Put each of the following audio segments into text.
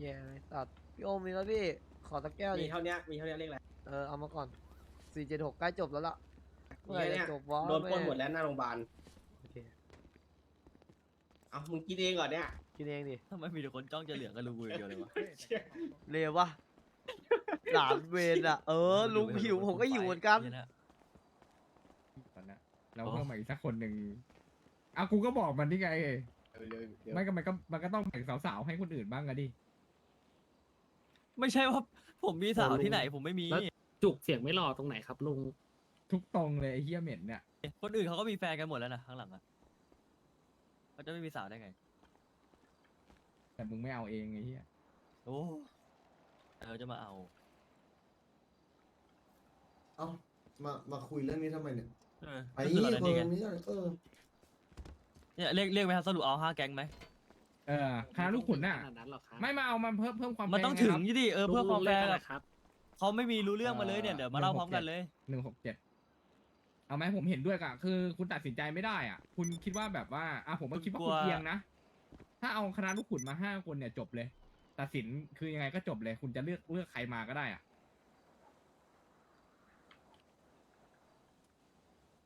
แย่เลยสัตว์พี่โอมมีแล้วพี่ ขอตะแก้วดิมีเท่าเนี้ยมีเท่าเนี้ยเรียกอะไรเออเอามาก่อนสี่เจ็ดหกใกล้จบแล้วล่ะเมื่อไหร่เนี่ยจะจบวะโดนปล้นหมดแม่แล้วหน้าโรงพยาบาลโอเคเอามึงกินเองก่อนเนี่ยกินเองดิทำไมมีแต่คนจ้องจะเหลืองกับลุงกูอย่างเดียวเลยวะเลววะหลานเวนอะ เออ ลุงหิวผมก็หิวเหมือนกันเยะตอนนั้นแล้วอ๋อเพิ่มมาอีกสักคนหนึ่งอะกูก็บอกมันนี่ไงไม่ก็มันก็มันก็ต้องแบ่งสาวๆให้คนอื่นบ้างอะดิ ไม่ใช่ว่าผมมีสาวที่ไหนผมไม่มี แล้วจุกเสียงไม่หล่อตรงไหนครับลุง ทุกตรงเลยไอ้เฮียเหม็นเนี่ย คนอื่นเขาก็มีแฟนกันหมดแล้วนะข้างหลังอะเขาจะไม่มีสาวได้ไง แต่มึงไม่เอาเองไอ้เฮียโอ้เออจะมาเอา เอ้ามามาคุยเรื่องนี้ทำไมเนี่ยเออไอ้ก็นี่คือคเรานนี่ไงนี้เออเนี่ยเรียกเรียกไหมครับสรุปเอาห้าแก๊งไหม เออคณะลูกขุนน่ะขนาดนั้นหรอครับไม่มาเอามันเพิ่มเพิ่มความมันต้องแฟถึร์งไครับยี่ดิเออเพื่อความแฟร์ลุงแบเรียกบอะไรครับ เขาไม่มีรู้เรื่องมาเลยเนี่ยเดี๋ยวมาเล่าพร้อมกันเลย หนึ่งหกเจ็ดเอาไหมผมเห็นด้วยกะคือคุณตัดสินใจไม่ได้อะ คุณคิดว่าแบบว่าอะผมก็คิดว่าคุณกลัคุณวเพียงนะ ถ้าเอาคณะลูกขุนมาห้าคนเนี่ยจบเลย ตัดสินคือยังไงก็จบเลย คุณจะเลือกเลือกใครมาก็ได้อะ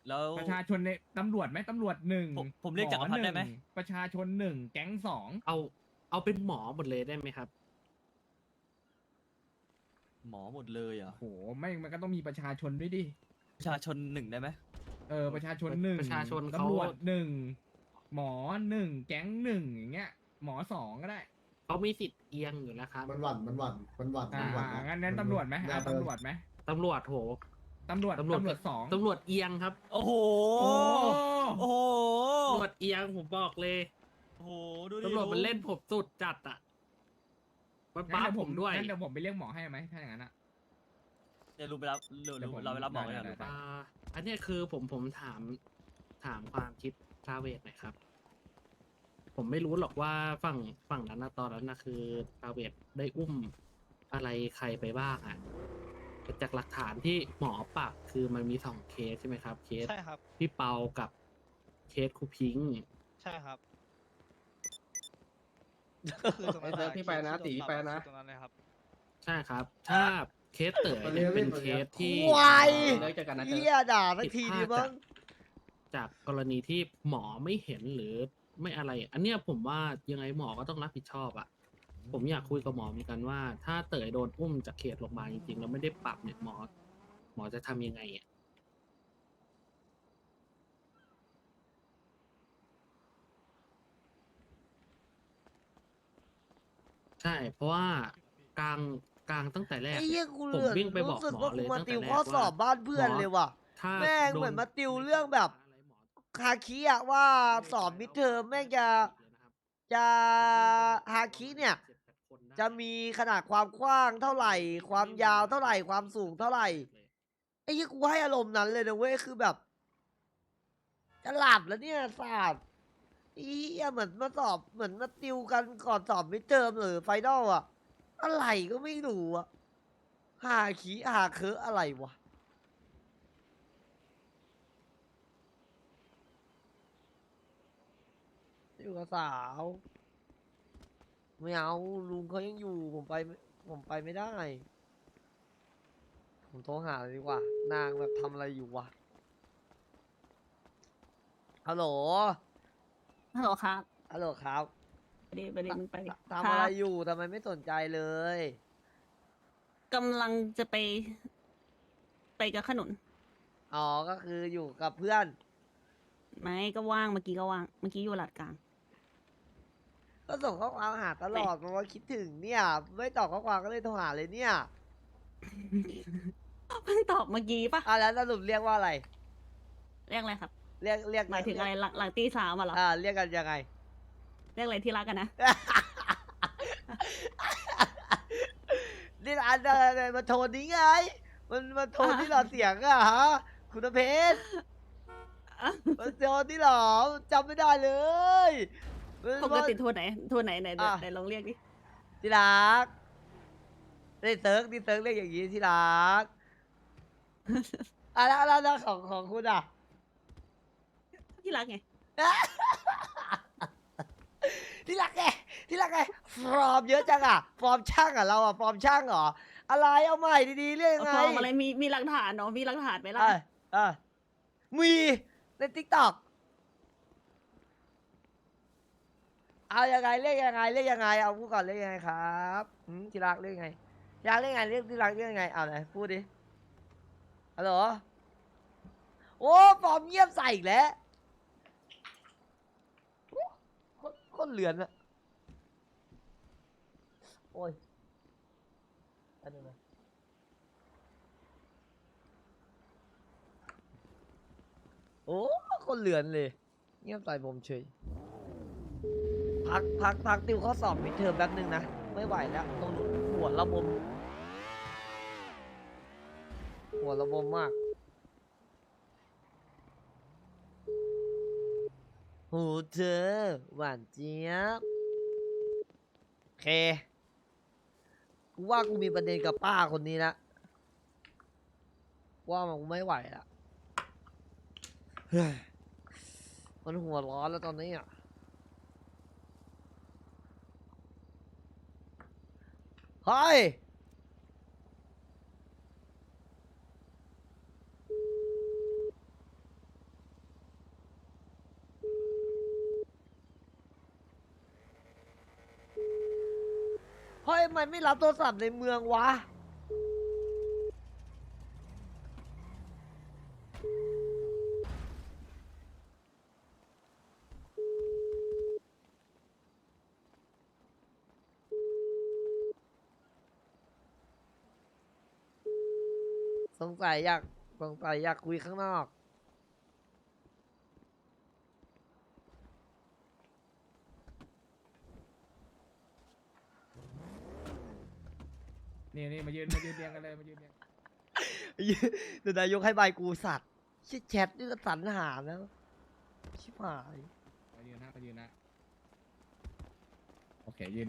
แล้ว ประชาชนในตำรวจไหมตำรวจหนึ่งผมผมเรียกจักรพรรดิได้ไหมนึ่งประชาชนหนึ่งแก๊งสองเอาเอาเป็นหมอหมดเลยได้ไหมครับ หมอหมดเลยเหรอะโหไม่มันก็ต้องมีประชาชนด้วยดิประชาชนหนึ่งได้ไหมเออประชาชนหนึ่งประชาชนเขา ตำรวจหนึ่งหมอหนึ่งแก๊งหนึ่งอย่างเงี้ย หมอสองก็ได้เขามีสิทธิ์เอียงอยู่แล้วครับมันหวั่นมันหวั่นมันหวั่นอ่ามันหวั่นงั้นนั้นตำรวจไหมอย่าอะไปตำรวจไหมตำรวจโห ตำรวจตำรวจ ตำรวจสองตำรวจเอียงครับโอ้โห โอ้โอ้โห ตำรวจเอียงผมบอกเลยโอ้โห ดูดิตำรวจมันลุงเล่นผมสุดจัดอะมันงั้นบ้าเดี๋ยวผผมมด้วยงั้นเดี๋ยวผมไปเรียกหมอให้ไหมถ้าอย่างนั้นอะ เดี๋ยวลุงไปรับลุงเดี๋ยวผมเราไปรับหมอกันได้ก่อนได้ ลุงได้อ่าอันเนี้ยคือผมผมถามถามความคิดซาเวทหน่อยครับ ผมไม่รู้หรอกว่าฝั่งฝั่งนั้นนะตอนนั้นนะคือซาเวทได้อุ้มอะไรใครไปบ้างอะแต่ จากหลักฐานที่หมอปรับคือมันมีสองเคสใช่ไหมครับ เคสใช่ครับ พี่เปากับเคสครูพิงค์ใช่ครับไอ้เซิร์ฟพี่ไปนะตีไปนะ ตรงนั้นเลยครับ ใช่ครับ ถ้าเคสเต๋อเนี่ยเป็นเคสที่ ควาย เลิกเจอกันนะเจเฮีอยด่าสักทีดีมั้ง จากกรณีที่หมอไม่เห็นหรือไม่อะไร อันเนี้ยผมว่ายังไงหมอก็ต้องรับผิดชอบอะ ผมอยากคุยกับหมอเหมือนกันว่า ถ้าเต๋อโดนอุ้มจากเขตโรงพยาบาลจริงๆแล้วไม่ได้ปรับเนี่ยหมอ หมอจะทำยังไงอะใช่ เพราะว่ากลางกลางตั้งแต่แรกไอ้เหี้ยกูผมเลือวิ่งไปบอกรู้สึกหมอว่าเลกูยมาตั้งแต่ติวแรกข้อสอบว่าบ้านเพื่อนหมอเลยว่ะ ถ้าแม่งโดเหมือนมาติวเรื่องแบบคาคิอะว่าสอบมิดเทอมแม่งจะจะฮาคิเนี่ย จะมีขนาดความกว้างเท่าไหร่ ความยาวเท่าไหร่ ความสูงเท่าไหร่ ไอ้ยี่กูให้อารมณ์นั้นเลยนะเว้ย คือแบบจะหลับแล้วเนี่ยศาสตร์ไอ้เหี้ยเหมือนมาสอบเหมือนมาติวกันก่อนสอบมิดเทอมหรือไฟนอลอะอะไรก็ไม่รู้อะหาขีหาเคอะอะไรวะอยู่กับสาว ไม่เอาลุงเขายังอยู่ผมไปไม่ผมไปไม่ได้ ผมโทรหาเลยดีกว่า นางแบบทำอะไรอยู่วะฮัลโหลฮัลโหลครับฮัลโหลครับไปดิไปดิมึงไปดิทำอะไรอยู่ทำไมไม่สนใจเลยกำลังจะไป ไปกับขนุน อ๋อก็คืออยู่กับเพื่อน ไม่ก็ว่างเมื่อกี้ก็ว่าง เมื่อกี้อยู่หลัดกลาง ก็ส่งข้อความหาตลอดเพราะว่าคิดถึงเนี่ย ไม่ตอบข้อความก็เลยโทรหาเลยเนี่ยเพิ่งตอบเมื่อกี้ปะอะแล้วสรุปเรียกว่าอะไร เรียกอะไรครับ เรียกเรียกหมายถึงอะไรหลังหลังตีสามอะเหรออ่าเรียกกันยังไง เรียกอะไรที่รักกันนะ นี่อันอะไรมาโทนนี้ไง มันมาโทนที่หลอเสียงอะฮะ คุณเพชรมันโทนที่หรอจำไม่ได้เลยมัน ปกติโทรไหน โทรไหนไหนไหนอะ ไหนลองเรียกดิ ที่รักนี่เซิร์กนี่เซิร์กเรียกอย่างนี้ที่รัก อะแล้วแล้วแล้วของของคุณอะ ที่รักไง ที่รักไงที่รักไงฟอร์มเยอะจังอะฟอร์มช่างอะเราอะฟอร์มช่างเหรออะไรเอาใหม่ดีๆเรื่องยังไงฟอร์มอะไรมีมีหลักฐานเนาะมีหลักฐานไหมล่ะ เออเออมีในทิกตอก เอายังไงเรียกยังไงเรียกยังไง เอาพูดก่อนเรียกยังไงครับหืมที่รักเรียกยังไงที่รักเรียกยังไงเรียกที่รักเรียกยังไงเอาไหนพูดดิฮัลโหลโอ้ฟอมเงียบใส่อีกแล้วโอ้โคตรโคตรเหลือนอะโอ้ยอันนี้นะโอ้คนเหลือนเลย เงียบใส่ผมเฉย พักพักพักติวข้อสอบมิดเทอมแป๊บนึงนะ ไม่ไหวแล้วตรงหัวระบม หัวระบมมากโหเธอหวานเจี๊ยบโอเค กูว่ากูมีประเด็นกับป้าคนนี้ละว่ามันกูไม่ไหวละเฮ้ยมันหัวร้อนแล้วตอนนี้อะ เฮ้ย เฮ้ยมันไม่รับโทรศัพท์ในเมืองวะ สงสัยอยากสงสัยอยากคุยข้างนอก นี่นี่มายืนมายืนเรียงกันเลยมายืนเรียงเดี๋ยวนายกให้ใบกูสัตว์ชิแชทนี่ก็สรรหาแล้วชิบหาย มายืนนะมายืนนะโอเคยืนนะ